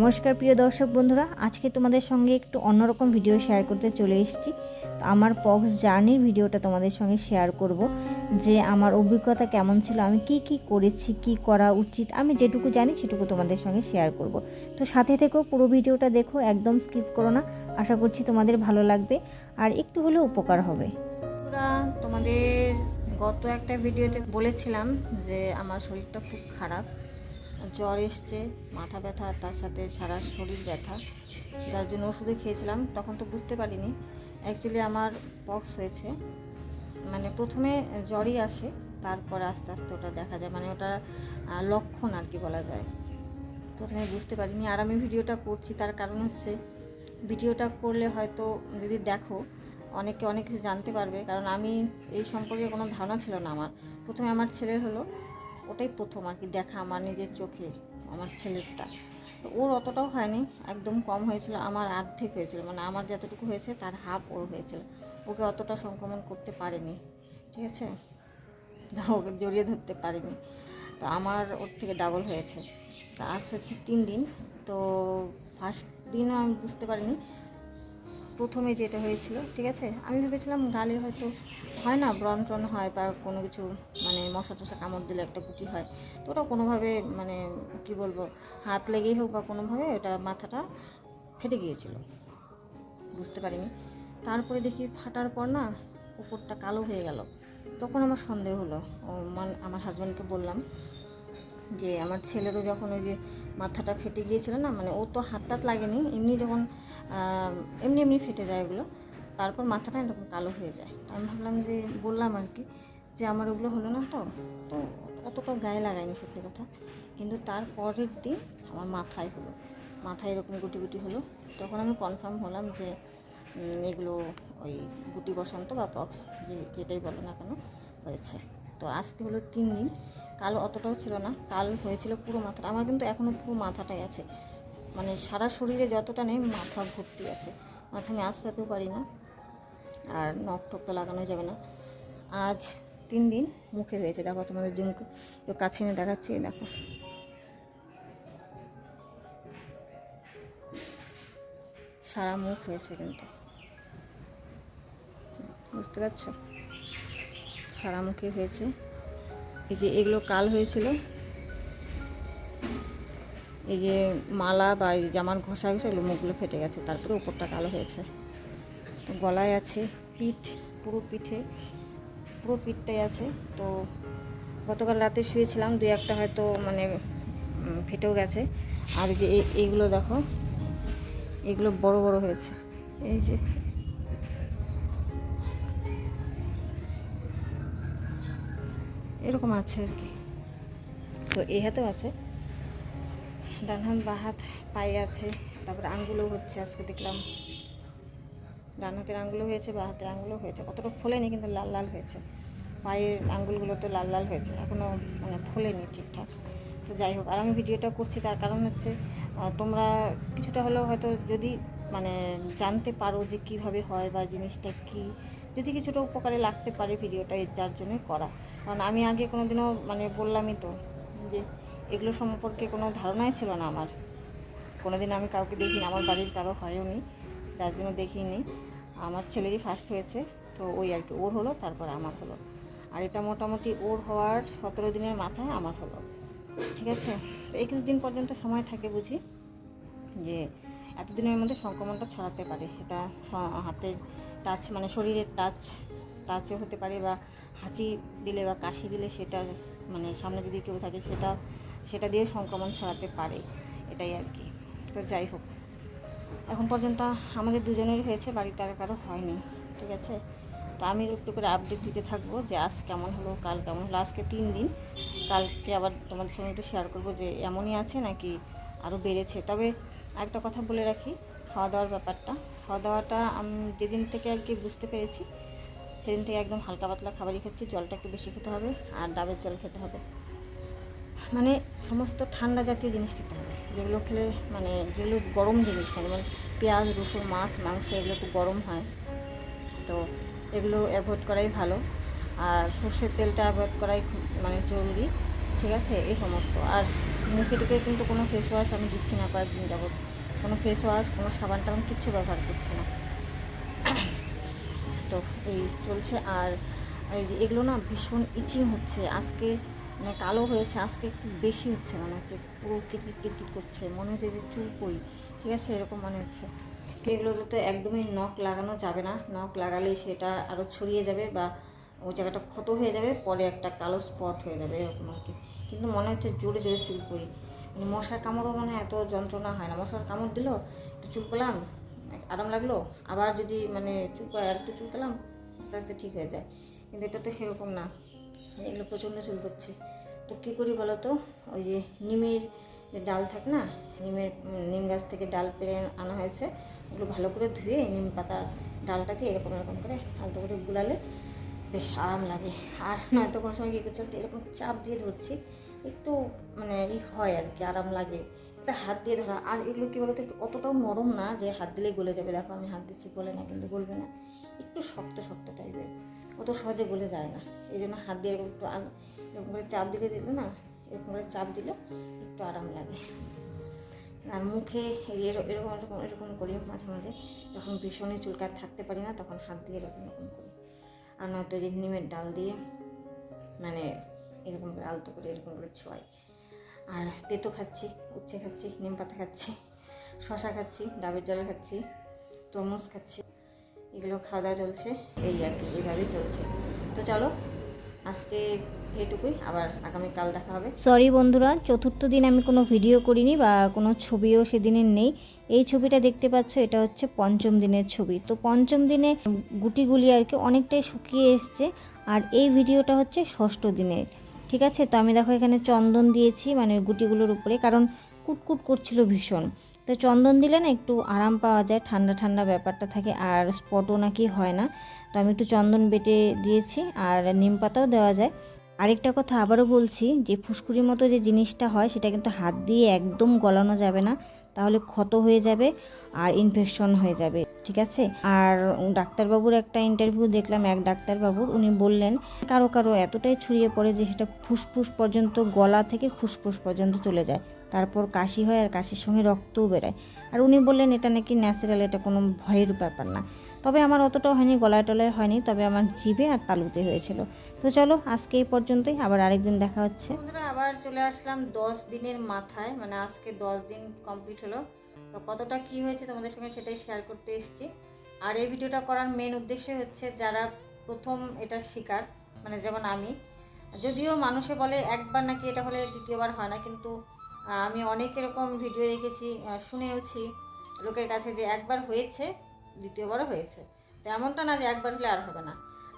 নমস্কার, প্রিয় দর্শক বন্ধুরা। আজকে তোমাদের সঙ্গে একটু অন্যরকম ভিডিও শেয়ার করতে চলে এসেছি। তো আমার পক্স জার্নির ভিডিওটা তোমাদের সঙ্গে শেয়ার করব, যে আমার অভিজ্ঞতা কেমন ছিল, আমি কি কি করেছি, কি করা উচিত, আমি যেটুকু জানি সেটুকু তোমাদের সঙ্গে শেয়ার করব। তো সাথে থেকেও পুরো ভিডিওটা দেখো, একদম স্কিপ করো না। আশা করছি তোমাদের ভালো লাগবে, আর একটু হলেও উপকার হবে। তোমাদের গত একটা ভিডিওতে বলেছিলাম যে আমার শরীরটা খুব খারাপ। জ্বর এসছে, মাথা ব্যথা, তার সাথে সারা শরীর ব্যথা। যার জন্য ওষুধে খেয়েছিলাম, তখন তো বুঝতে পারিনি। অ্যাকচুয়ালি আমার পক্স হয়েছে। মানে প্রথমে জ্বরই আসে, তারপর আস্তে আস্তে ওটা দেখা যায়। মানে ওটা লক্ষণ আর কি বলা যায়। প্রথমে বুঝতে পারিনি। আর আমি ভিডিওটা করছি, তার কারণ হচ্ছে ভিডিওটা করলে হয়তো যদি দেখো, অনেকে অনেক কিছু জানতে পারবে। কারণ আমি এই সম্পর্কে কোনো ধারণা ছিল না আমার। প্রথমে আমার ছেলের হলো ওটাই প্রথম আর কি দেখা আমার নিজের চোখে, আমার ছেলেরটা। তো ওর অতটাও হয়নি, একদম কম হয়েছিল, আমার অর্ধেক হয়েছিল মানে আমার যতটুকু হয়েছে তার হাফ ওর হয়েছিল। ওকে অতটা সংক্রমণ করতে পারেনি, ঠিক আছে? ওকে জড়িয়ে ধরতে পারিনি। তো আমার ওর থেকে ডাবল হয়েছে। তা আজ হচ্ছে তিন দিন, তো ফার্স্ট দিনও আমি বুঝতে পারিনি। প্রথমে যেটা হয়েছিল, ঠিক আছে? আমি ভেবেছিলাম গালে হয়তো হয় না, ব্রণ ট্রন হয় বা কোনো কিছু মানে মশা টশা কামড় দিলে একটা গুটি হয়। তো ওটা কোনোভাবে মানে কি বলব, হাত লেগেই হোক বা কোনোভাবে ওটা মাথাটা ফেটে গিয়েছিল। বুঝতে পারিনি। তারপরে দেখি ফাটার পর না উপরটা কালো হয়ে গেল। তখন আমার সন্দেহ হলো। মান- আমার হাজব্যান্ডকে বললাম যে আমার ছেলেরও যখন ওই যে মাথাটা ফেটে গিয়েছিল না মানে ও তো হাত টাত লাগেনি, এমনি যখন এমনি এমনি ফেটে যায় ওগুলো, তারপর মাথাটা এরকম কালো হয়ে যায়। আমি ভাবলাম যে, বললাম আর কি যে আমার ওগুলো হলো না তো তো অতটা গায়ে লাগায়নি সত্যি কথা। কিন্তু তার পরের দিন আমার মাথায় হলো, মাথায় এরকম গুটি গুটি হলো, তখন আমি কনফার্ম হলাম যে এগুলো ওই গুটি বসন্ত বা পক্স যে, যেটাই বলো না কেন, হয়েছে। তো আজকে হলো তিন দিন কাল অতটাও ছিল না, কাল হয়েছিল পুরো মাথাটা। আমার কিন্তু এখনও পুরো মাথাটাই আছে। মানে সারা শরীরে যতটা নেই, মাথা ভর্তি আছে। মাথা আমি আসতেও পারি না। আর নখ টক তো লাগানো যাবে না। আজ তিন দিন মুখে হয়েছে। দেখো তোমাদের একটু কাছে এনে দেখাচ্ছি দেখো। সারা মুখ হয়েছে কিন্তু। বুঝতে পারছ? সারা মুখে হয়েছে। এই যে এগুলো কাল হয়েছিল। এই যে মালা বা এই জামার ঘষা ঘষা এগুলো মুখগুলো ফেটে গেছে, তারপরে উপরটা কালো হয়েছে। তো গলায় আছে পিঠ, পুরো পিঠে, পুরো পিঠটাই আছে। তো গতকাল রাতে শুয়েছিলাম দু একটা হয়তো মানে ফেটেও গেছে। আর যে এই- এইগুলো দেখো, এগুলো বড় বড় হয়েছে। এই যে এরকম আছে আর কি। তো এই হাতেও আছে। ডান হাত, বা হাত, পায়ে আছে। তারপরে আঙ্গুলও হচ্ছে, আজকে দেখলাম। ডান হাতের আঙ্গুলও হয়েছে, বা হাতের আঙ্গুলও হয়েছে। অতটা ফোলেনি, কিন্তু লাল লাল হয়েছে। পায়ের আঙ্গুলগুলো তো লাল লাল হয়েছে। এখনও মানে ফোলেনি ঠিকঠাক। তো যাই হোক, আর আমি ভিডিওটা করছি, তার কারণ হচ্ছে তোমরা কিছুটা হলেও হয়তো যদি মানে জানতে পারো যে কীভাবে হয় বা জিনিসটা কি। যদি কিছুটা উপকারে লাগতে পারে ভিডিওটা যার জন্যই করা। কারণ আমি আগে কোনো দিনও মানে বললামই তো যে এগুলো সম্পর্কে কোনো ধারণাই ছিল না আমার। কোনোদিন আমি কাউকে দেখিনি, আমার বাড়ির কারও হয়ও নি, যার জন্য দেখিনি। আমার ছেলেরই ফার্স্ট হয়েছে, তো ওই আর কি, ওর হলো, তারপর আমার হলো। আর এটা মোটামুটি ওর হওয়ার সতেরো দিনের মাথায় আমার হলো। ঠিক আছে? তো একুশ দিন পর্যন্ত সময় থাকে বুঝি যে এতদিনের মধ্যে সংক্রমণটা ছড়াতে পারে। সেটা হাতের টাচ মানে শরীরের টাচ টাচও হতে পারে বা হাঁচি দিলে বা কাশি দিলে সেটা মানে সামনে যদি কেউ থাকে সেটা সেটা দিয়ে সংক্রমণ ছড়াতে পারে, এটাই আর কি। তো যাই হোক, এখন পর্যন্ত আমাদের দুজনের হয়েছে, বাড়িতে আর কারও হয়নি, ঠিক আছে? তো আমি একটু করে আপডেট দিতে থাকব যে আজ কেমন হলো, কাল কেমন হলো, আজকে তিন দিন, কালকে আবার তোমাদের সঙ্গে একটু শেয়ার করব যে এমনই আছে নাকি আরও বেড়েছে। তবে একটা কথা বলে রাখি খাওয়া দাওয়ার ব্যাপারটা। খাওয়া দাওয়াটা আমি, যেদিন থেকে আর কি বুঝতে পেরেছি, সেদিন থেকে একদম হালকা পাতলা খাবারই খাচ্ছি, জলটা একটু বেশি খেতে হবে আর ডাবের জল খেতে হবে। মানে সমস্ত ঠান্ডা জাতীয় জিনিস খেতে হবে। যেগুলো খেলে মানে যেগুলো গরম জিনিস না যেমন পেঁয়াজ, রসুন, মাছ, মাংস, এগুলো তো গরম হয়। তো এগুলো অ্যাভয়েড করাই ভালো। আর সর্ষের তেলটা অ্যাভয়েড করাই মানে জরুরি। ঠিক আছে? এই সমস্ত। আর মুখে টুকে কিন্তু কোনো ফেস ওয়াশ আমি দিচ্ছি না কয়েকদিন যাবত কোনো ফেস ওয়াশ কোনো সাবান টাবান কিচ্ছু ব্যবহার করছি না। তো এই চলছে। আর এই যে এগুলো না ভীষণ ইচিং হচ্ছে। আজকে মানে কালো হয়েছে। আজকে একটু বেশি হচ্ছে মনে হচ্ছে। পুরো কিটকিট কিটকিট করছে। মনে হচ্ছে যে চুল কই ঠিক আছে? এরকম মনে হচ্ছে। এগুলোতে তো একদমই নখ লাগানো যাবে না। নখ লাগালে সেটা আরও ছড়িয়ে যাবে বা ওই জায়গাটা ক্ষত হয়ে যাবে, পরে একটা কালো স্পট হয়ে যাবে, এরকম আর কি। কিন্তু মনে হচ্ছে জোরে জোরে চুল কই মানে মশার কামড়ও মনে হয় এত যন্ত্রণা হয় না। মশার কামড় দিল, একটু চুল পেলাম আরাম লাগল, আবার যদি মানে চুল আর একটু চুল পেলাম আস্তে আস্তে ঠিক হয়ে যায়। কিন্তু এটা তো সেরকম না। এগুলো প্রচণ্ড চুল করছে। তো কী করি বলো তো? ওই যে নিমের যে ডাল থাকে না, নিমের নিম গাছ থেকে ডাল পেরে আনা হয়েছে। ওগুলো ভালো করে ধুয়ে নিম পাতা ডালটা দিয়ে এরকম এরকম করে আলতো করে গুলালে বেশ আরাম লাগে। আর নয়তো কোনো সময় কী করছে এরকম চাপ দিয়ে ধরছি, একটু মানে ই হয় আর কি, আরাম লাগে। একটা হাত দিয়ে ধরা, আর এগুলো কী বলতো, একটু অতটাও নরম না যে হাত দিলেই গলে যাবে। দেখো আমি হাত দিচ্ছি, গলে না কিন্তু গলবে না। একটু শক্ত শক্ত টাইপের। অত সহজে গলে যায় না। এই জন্য হাত দিয়ে এরকম একটু এরকম করে চাপ দিলে দিলে না, এরকম করে চাপ দিলে একটু আরাম লাগে। আর মুখে এর- এরকম এরকম এরকম করি মাঝে মাঝে। যখন ভীষণই চুলকার থাকতে পারি না, তখন হাত দিয়ে এরকম এরকম করি। আর যে নিমের ডাল দিয়ে মানে এরকম করে আলতো করে এরকম করে ছোঁয়াই। আর তেতো খাচ্ছি, উচ্ছে খাচ্ছি, নিম পাতা খাচ্ছি শশা খাচ্ছি, ডাবের জল খাচ্ছি, তরমুজ খাচ্ছি। এগুলো খাওয়া দাওয়া চলছে, এই আর কি এইভাবেই চলছে। তো চলো, আজকে এটুকুই আবার আগামীকাল দেখা হবে। সরি বন্ধুরা, চতুর্থ দিন আমি কোনো ভিডিও করিনি বা কোনো ছবিও সেদিনের নেই। এই ছবিটা দেখতে পাচ্ছ, এটা হচ্ছে পঞ্চম দিনের ছবি। তো পঞ্চম দিনে গুটিগুলি আর কি অনেকটাই শুকিয়ে এসছে আর এই ভিডিওটা হচ্ছে ষষ্ঠ দিনের। ঠিক আছে? তো আমি দেখো এখানে চন্দন দিয়েছি মানে গুটিগুলোর উপরে, কারণ কুটকুট করছিল ভীষণ। তো চন্দন দিলে না একটু আরাম পাওয়া যায়, ঠান্ডা ঠান্ডা ব্যাপারটা থাকে আর স্পটও নাকি হয় না। তো আমি একটু চন্দন বেটে দিয়েছি আর নিম পাতাও দেওয়া যায়। আরেকটা কথা আবারও বলছি, যে ফুসকুড়ির মতো যে জিনিসটা হয়, সেটা কিন্তু হাত দিয়ে একদম গলানো যাবে না। তাহলে ক্ষত হয়ে যাবে আর ইনফেকশন হয়ে যাবে, ঠিক আছে? আর ডাক্তারবাবুর একটা ইন্টারভিউ দেখলাম, এক ডাক্তারবাবুর, উনি বললেন, কারও কারও এতটাই ছড়িয়ে পড়ে যে সেটা ফুসফুস পর্যন্ত, গলা থেকে ফুসফুস পর্যন্ত চলে যায়। তারপর কাশি হয় আর কাশির সঙ্গে রক্তও বেরোয়। আর উনি বললেন, এটা নাকি ন্যাচারাল এটা কোনো ভয়ের ব্যাপার না। তবে আমার অতটাও হয়নি, গলায় টলায় হয়নি, তবে আমার জিভে আর তালুতে হয়েছিল। তো চলো, আজকে এই পর্যন্তই, আবার আরেকদিন দেখা হচ্ছে। আবার চলে আসলাম দশ দিনের মাথায় মানে আজকে দশ দিন কমপ্লিট হলো। তো কতটা কি হয়েছে তোমাদের সঙ্গে সেটাই শেয়ার করতে এসেছি। আর এই ভিডিওটা করার মেন উদ্দেশ্য হচ্ছে যারা প্রথম এটা শিকার মানে যেমন আমি, যদিও মানুষে বলে একবার নাকি এটা হলে দ্বিতীয়বার হয় না, কিন্তু আমি অনেক এরকম ভিডিও দেখেছি শুনেওছি লোকের কাছে যে একবার হয়েছে দ্বিতীয়বারও হয়েছে। তো এমনটা না যে একবার হলে আর হবে না।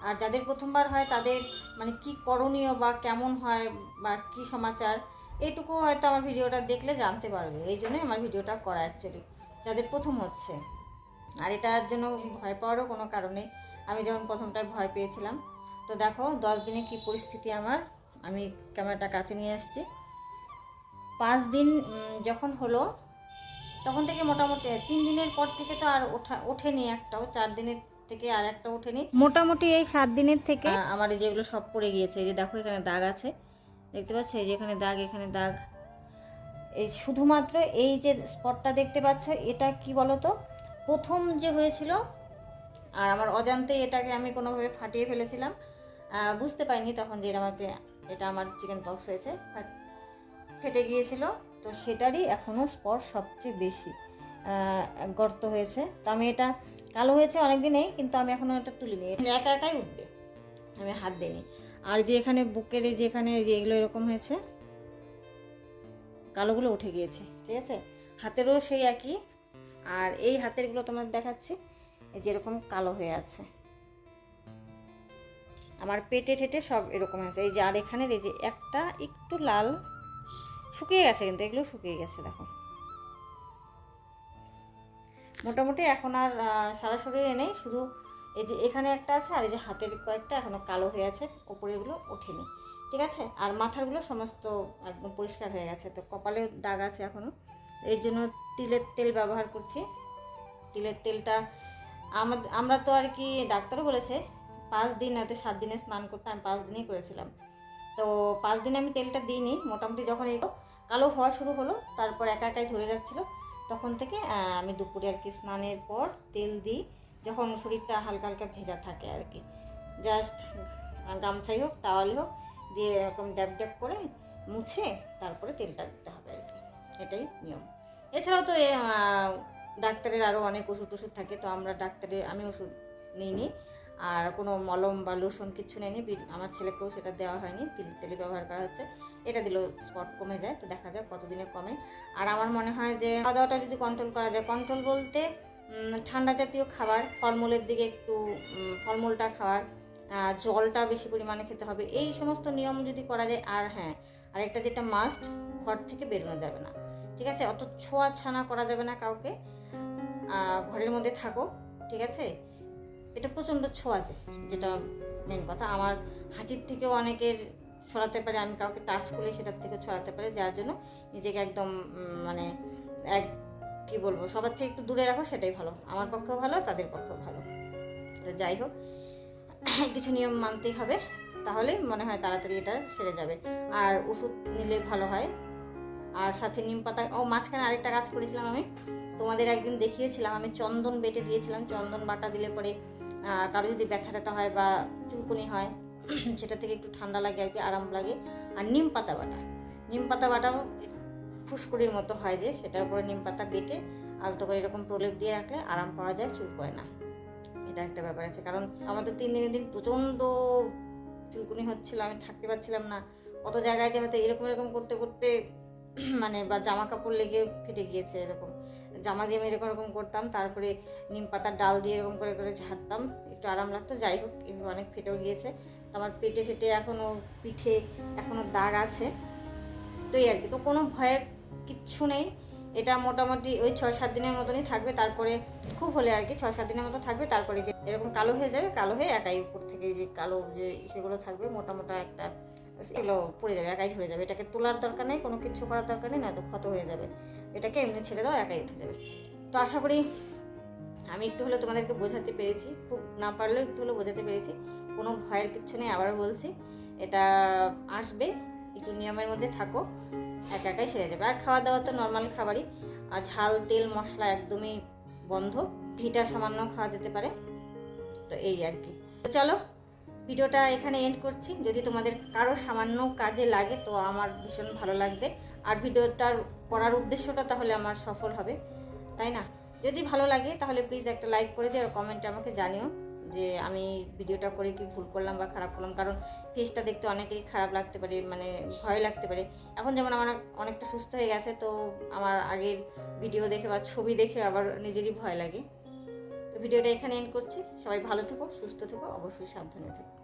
আর যাদের প্রথমবার হয়, তাদের মানে কি করণীয় বা কেমন হয় বা কি সমাচার এইটুকু হয়তো আমার ভিডিওটা দেখলে জানতে পারবে। এই জন্যই আমার ভিডিওটা করা অ্যাকচুয়ালি যাদের প্রথম হচ্ছে। আর এটার জন্য ভয় পাওয়ারও কোনো কারণে আমি যেমন প্রথমটায় ভয় পেয়েছিলাম। তো দেখো, দশ দিনে কি পরিস্থিতি আমার, আমি ক্যামেরাটা কাছে নিয়ে আসছি। পাঁচ দিন যখন হলো তখন থেকে মোটামুটি তিন দিনের পর থেকে তো আর ওঠা ওঠেনি একটাও চার দিনের থেকে আর একটা ওঠেনি। মোটামুটি এই সাত দিনের থেকে? আমার এই যেগুলো সব পড়ে গিয়েছে এই যে দেখো এখানে দাগ আছে। দেখতে পাচ্ছ? এই যে এখানে দাগ এখানে দাগ। এই শুধুমাত্র এই যে স্পটটা দেখতে পাচ্ছ এটা কি বলো তো প্রথম যে হয়েছিল আর আমার অজান্তে এটাকে আমি কোনোভাবে ফাটিয়ে ফেলেছিলাম বুঝতে পারিনি তখন যে আমাকে এটা আমার চিকেন পক্স হয়েছে ফেটে গিয়েছিল। তো সেটারই এখনও স্পট সবচেয়ে বেশি গর্ত হয়েছে। তো আমি এটা কালো হয়েছে অনেক দিনেই কিন্তু আমি এখনও এটা তুলিনি। একা একাই উঠবে, আমি হাত দিইনি। আর যে এখানে বুকের যে এখানে যে এগুলো এরকম হয়েছে, কালোগুলো উঠে গিয়েছে, ঠিক আছে? হাতেরও সেই একই, আর এই হাতেরগুলো তোমাদের দেখাচ্ছি, এই যে এরকম কালো হয়ে আছে। আমার পেটে ঠেটে সব এরকম আছে এই যে আর এখানের এই যে একটা একটু লাল শুকিয়ে গেছে কিন্তু, এগুলো শুকিয়ে গেছে, দেখো। মোটামুটি এখন আর সারা শরীরে নেই, শুধু এই যে এখানে একটা আছে আর এই যে হাতের কয়েকটা এখনও কালো হয়ে আছে ওপরেগুলো ওঠেনি, ঠিক আছে? আর মাথারগুলো সমস্ত একদম পরিষ্কার হয়ে গেছে, তো কপালেও দাগ আছে এখনও। এই জন্য তিলের তেল ব্যবহার করছি। তিলের তেলটা আমরা তো আর কি ডাক্তারও বলেছে, পাঁচ দিন হয়তো সাত দিনে স্নান করতে, আমি পাঁচ দিনই করেছিলাম। তো পাঁচ দিনে আমি তেলটা দিইনি, মোটামুটি যখন এই কালো হওয়া শুরু হলো, তারপর একা একাই ঝরে যাচ্ছিল, তখন থেকে আমি দুপুরে আর কি স্নানের পর তেল দিই, যখন শরীরটা হালকা হালকা ভেজা থাকে আর কি। জাস্ট গামছাই হোক, টাওয়াল হোক, দিয়ে এরকম ড্যাব ড্যাব করে মুছে তারপরে তেলটা দিতে হবে আর কি। এটাই নিয়ম। এছাড়াও তো ডাক্তারের আরও অনেক ওষুধ টষুধ থাকে, তো আমরা ডাক্তারের, আমি ওষুধ নিইনি। আর কোনো মলম বা লোশন কিছু নেয়নি আমার ছেলেকেও সেটা দেওয়া হয়নি, তিল, তেলে ব্যবহার করা হচ্ছে। এটা দিলেও স্পট কমে যায়, তো দেখা যাক কতদিনে কমে। আর আমার মনে হয় যে খাওয়া দাওয়াটা যদি কন্ট্রোল করা যায় কন্ট্রোল বলতে ঠান্ডা জাতীয় খাবার, ফলমূলের দিকে একটু ফলমূলটা খাওয়ার জলটা বেশি পরিমাণে খেতে হবে। এই সমস্ত নিয়ম যদি করা যায়, আর হ্যাঁ আরেকটা যেটা মাস্ট ঘর থেকে বেরোনো যাবে না। ঠিক আছে? অত ছোঁয়া ছানা করা যাবে না কাউকে। ঘরের মধ্যে থাকো, ঠিক আছে? এটা প্রচণ্ড ছোঁয়াচে যেটা মেন কথা। আমার হাঁচির থেকেও অনেকের ছড়াতে পারে, আমি কাউকে টাচ করলে সেটার থেকে ছড়াতে পারে, যার জন্য নিজেকে একদম মানে এক, কি বলব, সবার থেকে একটু দূরে রাখো সেটাই ভালো। আমার পক্ষেও ভালো, তাদের পক্ষেও ভালো। যাই হোক, কিছু নিয়ম মানতেই হবে। তাহলে মনে হয় তাড়াতাড়ি এটা সেরে যাবে। আর ওষুধ নিলে ভালো হয়। আর সাথে নিম পাতা, ও, মাঝখানে আরেকটা কাজ করেছিলাম আমি। তোমাদের একদিন দেখিয়েছিলাম, আমি চন্দন বেটে দিয়েছিলাম। চন্দন বাটা দিলে পরে কারও যদি ব্যথা ট্যাথা হয় বা চুলকুনি হয়, সেটা থেকে একটু ঠান্ডা লাগে আর কি আরাম লাগে। আর নিম পাতা বাটা, নিম পাতা বাটাও ফুসকুড়ির মতো হয় যে, সেটার উপরে নিম পাতা বেটে আলতো করে এরকম প্রলেপ দিয়ে রাখলে আরাম পাওয়া যায় চুলকোয় না। এটা একটা ব্যাপার আছে, কারণ আমার তো তিন দিনের দিন প্রচণ্ড চুলকুনি হচ্ছিল, আমি থাকতে পারছিলাম না। কত জায়গায় যে হয়তো এরকম এরকম করতে করতে মানে বা জামা কাপড় লেগে ফেটে গিয়েছে এরকম। জামা দিয়ে আমি এরকম করতাম, তারপরে নিম পাতার ডাল দিয়ে এরকম করে করে ঝাড়তাম, একটু আরাম লাগতো। যাই হোক এভাবে অনেক ফেটেও গিয়েছে। তো আমার পেটে ঠেটে এখনও পিঠে এখনও দাগ আছে। তো এই আর কি, তো কোনো ভয়ের কিচ্ছু নেই। এটা মোটামুটি ওই ছয় সাত দিনের মতনই থাকবে, তারপরে খুব হলে আর কি, ছয় সাত দিনের মতো থাকবে, তারপরে যে এরকম কালো হয়ে যাবে, কালো হয়ে একাই উপর থেকে যে কালো যে সেগুলো থাকবে মোটা মোটা একটা এগুলো পড়ে যাবে, একাই ঝরে যাবে। এটাকে তোলার দরকার নেই, কোনো কিছু করার দরকার নেই, নয়তো ক্ষত হয়ে যাবে। এটাকে এমনি ছেড়ে দাও, একাই উঠে যাবে। তো আশা করি আমি একটু হলেও তোমাদেরকে বোঝাতে পেরেছি। খুব না পারলেও একটু হলেও বোঝাতে পেরেছি। কোনো ভয়ের কিচ্ছু নেই, আবারও বলছি। এটা আসবে, একটু নিয়মের মধ্যে থাকো, একা একাই সেরে যাবে। আর খাওয়া দাওয়া তো নর্মাল খাবারই। আর ঝাল, তেল, মশলা একদমই বন্ধ। ঘিটা সামান্য খাওয়া যেতে পারে। তো এই আর কি। তো চলো, ভিডিওটা এখানে এন্ড করছি। যদি তোমাদের কারও সামান্য কাজে লাগে, তো আমার ভীষণ ভালো লাগবে। আর ভিডিওটার করার উদ্দেশ্যটা তাহলে আমার সফল হবে, তাই না? যদি ভালো লাগে তাহলে প্লিজ একটা লাইক করে দিও আর কমেন্টে আমাকে জানিও যে আমি ভিডিওটা করে কি ভুল করলাম বা খারাপ করলাম। কারণ ফেসটা দেখতে অনেকেরই খারাপ লাগতে পারে মানে ভয় লাগতে পারে। এখন যেমন আমার অনেকটা সুস্থ হয়ে গেছে, তো আমার আগের ভিডিও দেখে বা ছবি দেখে আবার নিজেরই ভয় লাগে। তো ভিডিওটা এখানে এন্ড করছি। সবাই ভালো থেকো, সুস্থ থেকো, অবশ্যই সাবধানে থেকো।